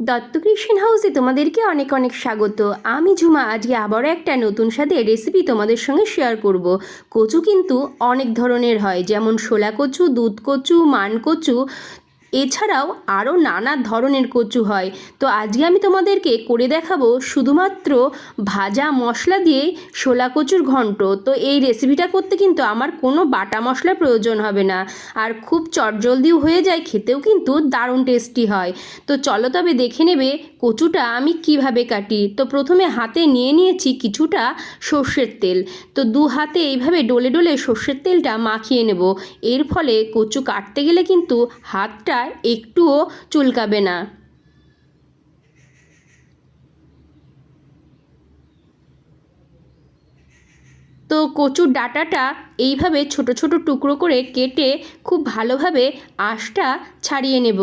দত্ত কৃষ্ণ হাউসে তোমাদেরকে অনেক অনেক স্বাগত। আমি ঝুমা, আজকে আবারও একটা নতুন স্বাদের রেসিপি তোমাদের সঙ্গে শেয়ার করব। কচু কিন্তু অনেক ধরনের হয়, যেমন শোলা কচু, দুধ কচু, মান কচু। এছাড়াও আরও নানা ধরনের কচু হয়। তো আজকে আমি তোমাদেরকে করে দেখাবো শুধুমাত্র ভাজা মশলা দিয়ে শোলা কচুর ঘন্ট। তো এই রেসিপিটা করতে কিন্তু আমার কোনো বাটা মশলার প্রয়োজন হবে না। আর খুব চটজলদিও হয়ে যায়, খেতেও কিন্তু দারুণ টেস্টি হয়। তো চলো তবে দেখে নেবে কচুটা আমি কীভাবে কাটি। তো প্রথমে হাতে নিয়ে নিয়েছি কিছুটা সর্ষের তেল। তো দু হাতে এইভাবে ডলে ডলে সর্ষের তেলটা মাখিয়ে নেব। এর ফলে কচু কাটতে গেলে কিন্তু হাতটা একটুও চুলকাবে না। তো কচুর ডাটাটা এইভাবে ছোট ছোট টুকরো করে কেটে খুব ভালোভাবে আঁশটা ছাড়িয়ে নেব।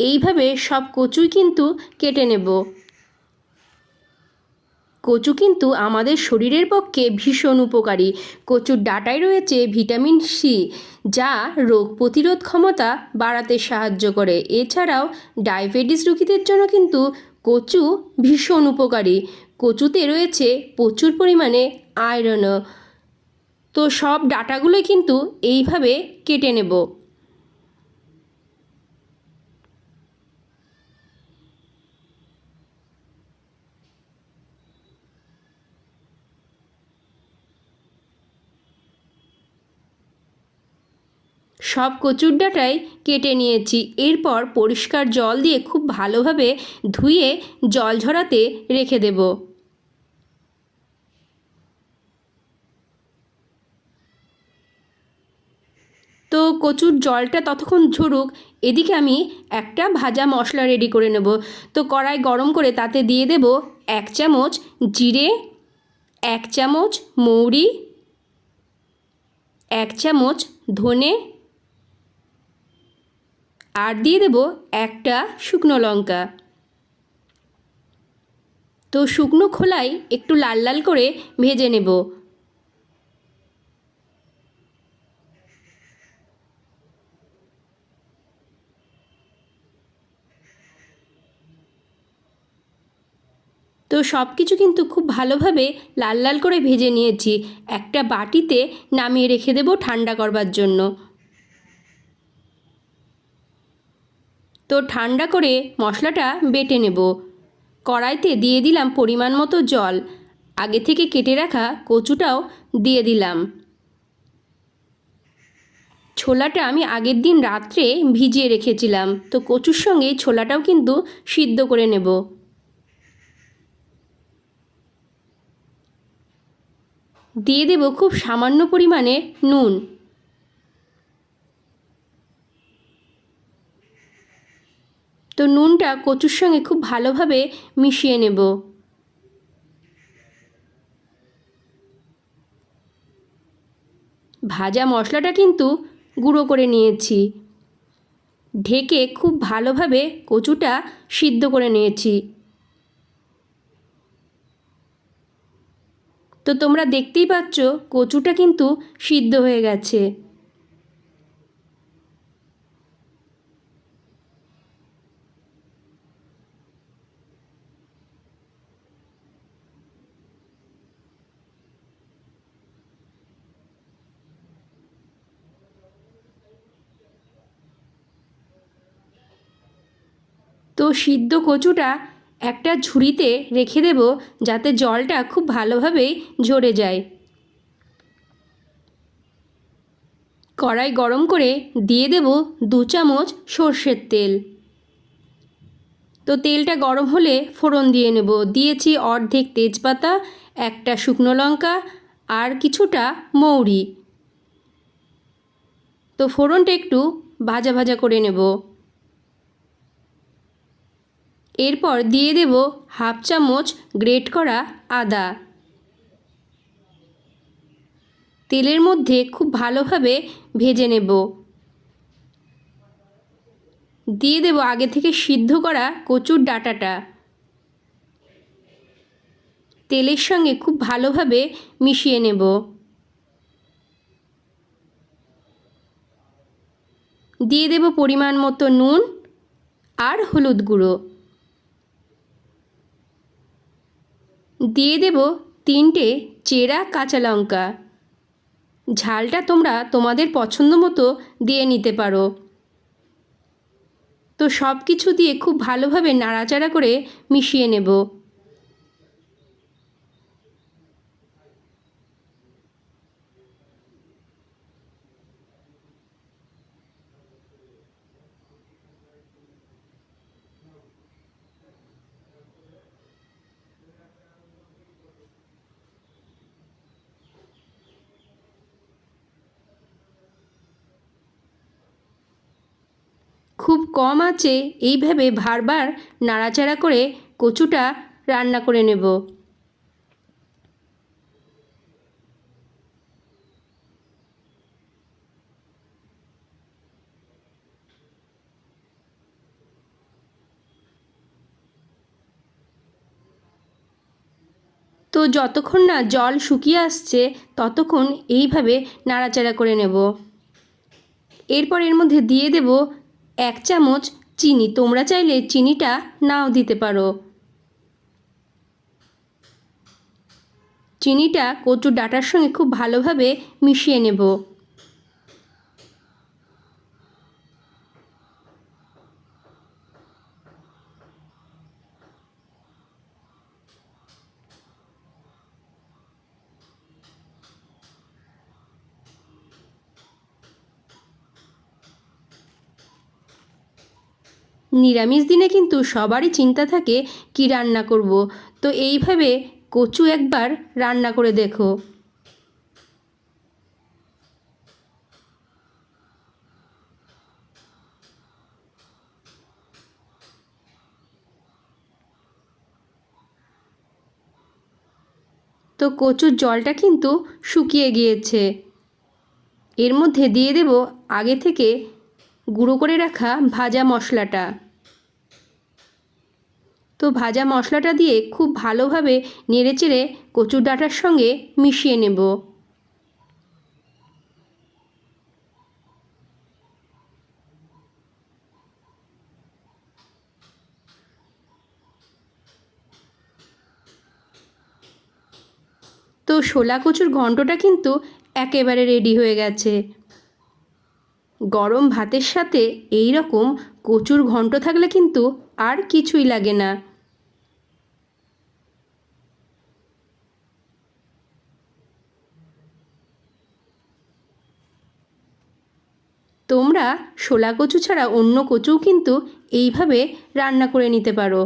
এইভাবে সব কচুই কিন্তু কেটে নেব। কচু কিন্তু আমাদের শরীরের পক্ষে ভীষণ উপকারী। কচুর ডাটায় রয়েছে ভিটামিন সি, যা রোগ প্রতিরোধ ক্ষমতা বাড়াতে সাহায্য করে। এছাড়াও ডায়াবেটিস রোগীদের জন্য কিন্তু কচু ভীষণ উপকারী। কচুতে রয়েছে প্রচুর পরিমাণে আয়রনও তো সব ডাটাগুলোই কিন্তু এইভাবে কেটে নেব। সব কচুর ডাঁটাই কেটে নিয়েছি। এরপর পরিষ্কার জল দিয়ে খুব ভালোভাবে ধুয়ে জল ঝরাতে রেখে দেব। তো কচুর জলটা ততক্ষণ ঝরুক, এদিকে আমি একটা ভাজা মশলা রেডি করে নেব। তো কড়াই গরম করে তাতে দিয়ে দেব এক চামচ জিরে, এক চামচ মৌরি, এক চামচ ধনে আর দিয়ে দেব একটা শুকনো লঙ্কা। তো শুকনো খোলাই একটু লাল লাল করে ভেজে নেব। তো সব কিছু কিন্তু খুব ভালোভাবে লাল লাল করে ভেজে নিয়েছি। একটা বাটিতে নামিয়ে রেখে দেবো ঠান্ডা করবার জন্য। তো ঠান্ডা করে মশলাটা বেটে নেব। কড়াইতে দিয়ে দিলাম পরিমাণ মতো জল। আগে থেকে কেটে রাখা কচুটাও দিয়ে দিলাম। ছোলাটা আমি আগের দিন রাত্রে ভিজিয়ে রেখেছিলাম। তো কচুর সঙ্গে ছোলাটাও কিন্তু সিদ্ধ করে নেব। দিয়ে দেব খুব সামান্য পরিমাণে নুন। তো নুনটা কচুর সঙ্গে খুব ভালোভাবে মিশিয়ে নেব। ভাজা মশলাটা কিন্তু গুঁড়ো করে নিয়েছি। ঢেকে খুব ভালোভাবে কচুটা সিদ্ধ করে নিয়েছি। তো তোমরা দেখতেই পাচ্ছ কচুটা কিন্তু সিদ্ধ হয়ে গেছে। তো সিদ্ধ কচুটা একটা ঝুড়িতে রেখে দেব যাতে জলটা খুব ভালোভাবেই ঝরে যায়। কড়াই গরম করে দিয়ে দেব দু চামচ সর্ষের তেল। তো তেলটা গরম হলে ফোড়ন দিয়ে নেব। দিয়েছি অর্ধেক তেজপাতা, একটা শুকনো লঙ্কা আর কিছুটা মৌরি। তো ফোড়নটা একটু ভাজা ভাজা করে নেব। এরপর দিয়ে দেব হাফ চামচ গ্রেট করা আদা। তেলের মধ্যে খুব ভালোভাবে ভেজে নেব। দিয়ে দেব আগে থেকে সিদ্ধ করা কচুর ডাটাটা। তেলের সঙ্গে খুব ভালোভাবে মিশিয়ে নেব। দিয়ে দেব পরিমাণ মতো নুন আর হলুদ গুঁড়ো। দিয়ে দেব তিনটে চেরা কাঁচা লঙ্কা। ঝালটা তোমরা তোমাদের পছন্দ মতো দিয়ে নিতে পারো। তো সব কিছু দিয়ে খুব ভালোভাবে নাড়াচাড়া করে মিশিয়ে নেব। খুব কম আছে এইভাবে বারবার নাড়াচাড়া করে কচুটা রান্না করে নেব। তো যতক্ষণ না জল শুকিয়ে আসছে, ততক্ষণ এইভাবে নাড়াচাড়া করে নেব। এরপর এর মধ্যে দিয়ে দেব এক চামচ চিনি। তোমরা চাইলে চিনিটা নাও দিতে পারো। চিনিটা কচুর ডাটার সঙ্গে খুব ভালোভাবে মিশিয়ে নেব। নিরামিষ দিনে কিন্তু সবারই চিন্তা থাকে কি রান্না করব। তো এইভাবে কচু একবার রান্না করে দেখো। তো কচুর জলটা কিন্তু শুকিয়ে গিয়েছে। এর মধ্যে দিয়ে দেব আগে থেকে গুঁড়ো করে রাখা ভাজা মশলাটা। তো ভাজা মশলাটা দিয়ে খুব ভালোভাবে নেড়েচেড়ে কচুর ডাঁটার সঙ্গে মিশিয়ে নেব। তো শোলা কচুর ঘন্টটা কিন্তু একেবারে রেডি হয়ে গেছে। গরম ভাতের সাথে এই রকম কচুর ঘন্ট থাকলে কিন্তু আর কিছুই লাগে না। তোমরা শোলা কচু ছাড়া অন্য কচুও কিন্তু এইভাবে রান্না করে নিতে পারো।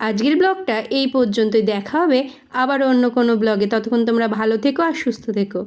আজকের ব্লগটা এই পর্যন্তই। দেখা হবে আবার অন্য কোনো ব্লগে। ততক্ষণ তোমরা ভালো থেকো আর সুস্থ থেকো।